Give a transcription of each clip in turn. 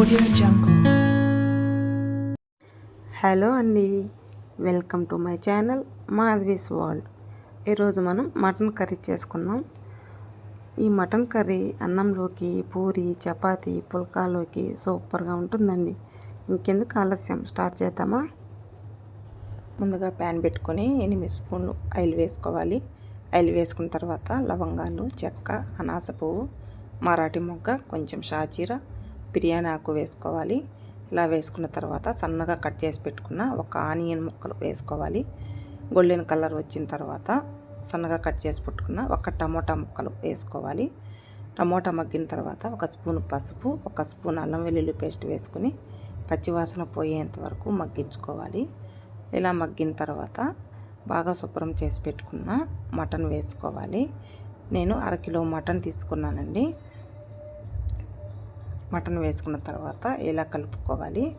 Audio Jungle. Hello అండి. Welcome to my channel Madhavi's world ఈరోజు మనం మటన్ కర్రీ చేసుకుందాం. ఈ మటన్ కర్రీ అన్నంలోకి పూరి చపాతీ పుల్కాలోకి సూపర్గా ఉంటుందండి. ఇంకెందుకు ఆలస్యం? స్టార్ట్ చేద్దామా? ముందుగా ప్యాన్ పెట్టుకొని ఎనిమిది స్పూన్లు ఆయిల్ వేసుకోవాలి. ఆయిల్ వేసుకున్న తర్వాత లవంగాలు చెక్క అనాస పువ్వు మరాఠీ మొగ్గ కొంచెం షాజీరా బిర్యానీ ఆకు వేసుకోవాలి. ఇలా వేసుకున్న తర్వాత సన్నగా కట్ చేసి పెట్టుకున్న ఒక ఆనియన్ ముక్కలు వేసుకోవాలి. గోల్డెన్ కలర్ వచ్చిన తర్వాత సన్నగా కట్ చేసి పెట్టుకున్న ఒక టమోటా ముక్కలు వేసుకోవాలి. టమోటా మగ్గిన తర్వాత ఒక స్పూన్ పసుపు ఒక స్పూన్ అల్లం వెల్లుల్లి పేస్ట్ వేసుకుని పచ్చివాసన పోయేంత వరకు మగ్గించుకోవాలి. ఇలా మగ్గిన తర్వాత బాగా శుభ్రం చేసి పెట్టుకున్న మటన్ వేసుకోవాలి. నేను అరకిలో మటన్ తీసుకున్నానండి. మటన్ వేసుకున్న తర్వాత ఇలా కలుపుకోవాలి?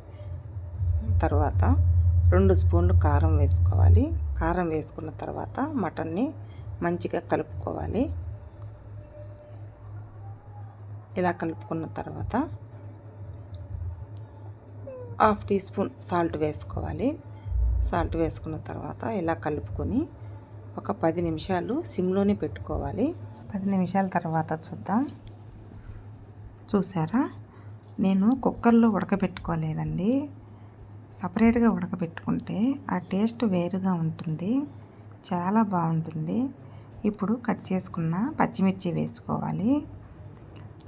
తర్వాత రెండు స్పూన్లు కారం వేసుకోవాలి. కారం వేసుకున్న తర్వాత మటన్ని మంచిగా కలుపుకోవాలి. ఇలా కలుపుకున్న తర్వాత హాఫ్ టీ స్పూన్ సాల్ట్ వేసుకోవాలి. సాల్ట్ వేసుకున్న తర్వాత ఇలా కలుపుకొని ఒక పది నిమిషాలు సిమ్లోనే పెట్టుకోవాలి. పది నిమిషాల తర్వాత చూద్దాం. చూసారా? నేను కుక్కర్లో ఉడకబెట్టుకోలేదండి. సపరేట్గా ఉడకబెట్టుకుంటే ఆ టేస్ట్ వేరుగా ఉంటుంది. చాలా బాగుంటుంది. ఇప్పుడు కట్ చేసుకున్న పచ్చిమిర్చి వేసుకోవాలి.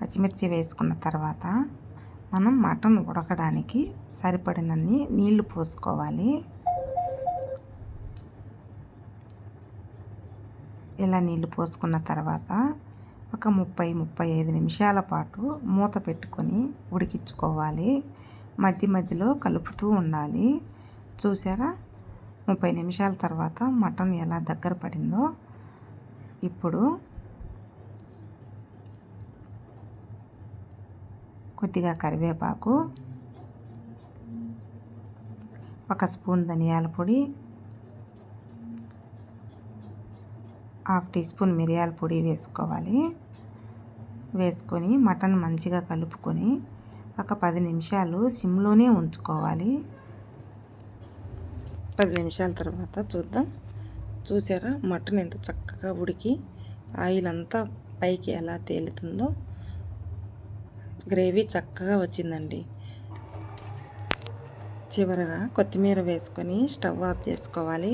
పచ్చిమిర్చి వేసుకున్న తర్వాత మనం మటన్ ఉడకడానికి సరిపడినన్ని నీళ్ళు పోసుకోవాలి. ఇలా నీళ్ళు పోసుకున్న తర్వాత ఒక ముప్పై ముప్పై ఐదు నిమిషాల పాటు మూత పెట్టుకొని ఉడికించుకోవాలి. మధ్య మధ్యలో కలుపుతూ ఉండాలి. చూసారా? ముప్పై నిమిషాల తర్వాత మటన్ ఎలా దగ్గర పడిందో. ఇప్పుడు కొద్దిగా కరివేపాకు ఒక స్పూన్ ధనియాల పొడి హాఫ్ టీ స్పూన్ మిరియాల పొడి వేసుకోవాలి. వేసుకొని మటన్ మంచిగా కలుపుకొని ఒక పది నిమిషాలు సిమ్లోనే ఉంచుకోవాలి. పది నిమిషాల తర్వాత చూద్దాం. చూసారా? మటన్ ఎంత చక్కగా ఉడికి ఆయిల్ అంతా పైకి ఎలా తేలుతుందో. గ్రేవీ చక్కగా వచ్చిందండి. చివరగా కొత్తిమీర వేసుకొని స్టవ్ ఆఫ్ చేసుకోవాలి.